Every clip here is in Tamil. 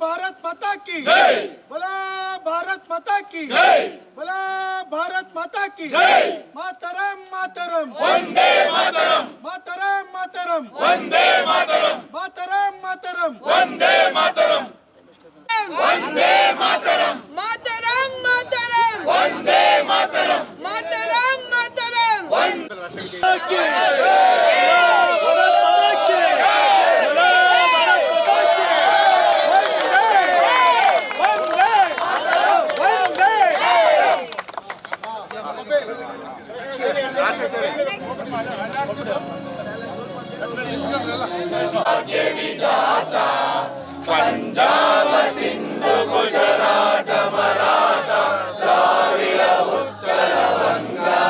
भारत माता की बोला भारत माता की बोला भारत माता की मातरम मातरम वंदे मातरम मातरम मातरम वंदे मातरम विधाता पंजाब सिंधु गुजरात मराठा द्राविड उत्कल बंगा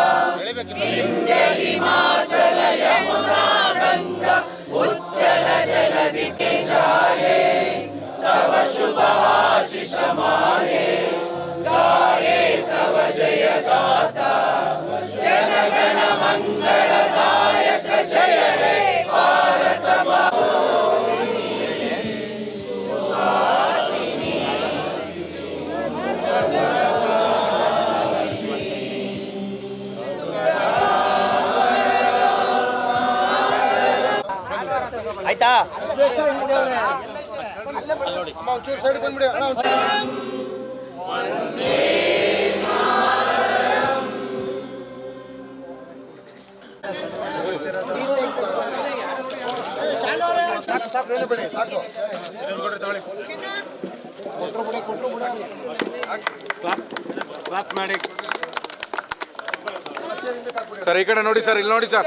विंध्य हिमाचल यमुना गंगा उच्चल जल दिखे जाए सब शुभ ಆಯ್ತಾ ಸರ್ ಈ ಕಡೆ ನೋಡಿ ಸರ್ ಇಲ್ಲಿ ನೋಡಿ sir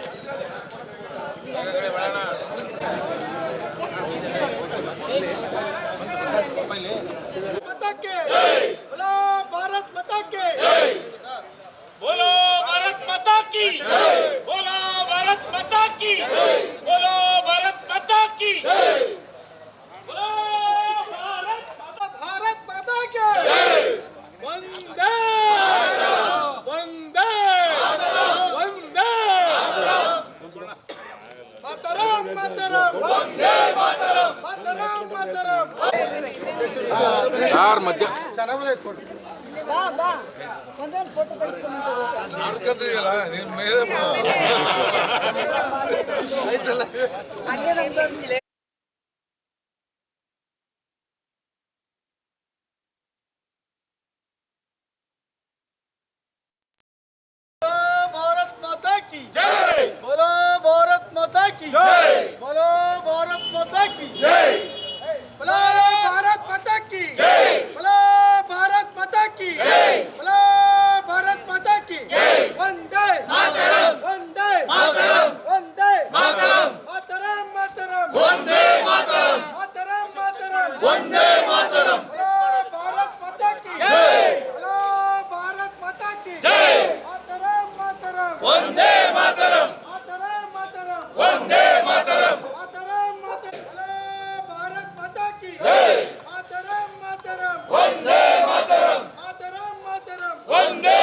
Ataque! மாத்தரம் மாத்தரம் Vande Mataram மாத்தரம் மாத்தரம் sir மத்திய சனவலை கொடு ಬಾ ಬಾ ಒಂದೊಂದು ಫೋಟೋ ಕಳಿಸ್ಕೊಂಡು ಅಲ್ಲೇ ನಮ್ದು no!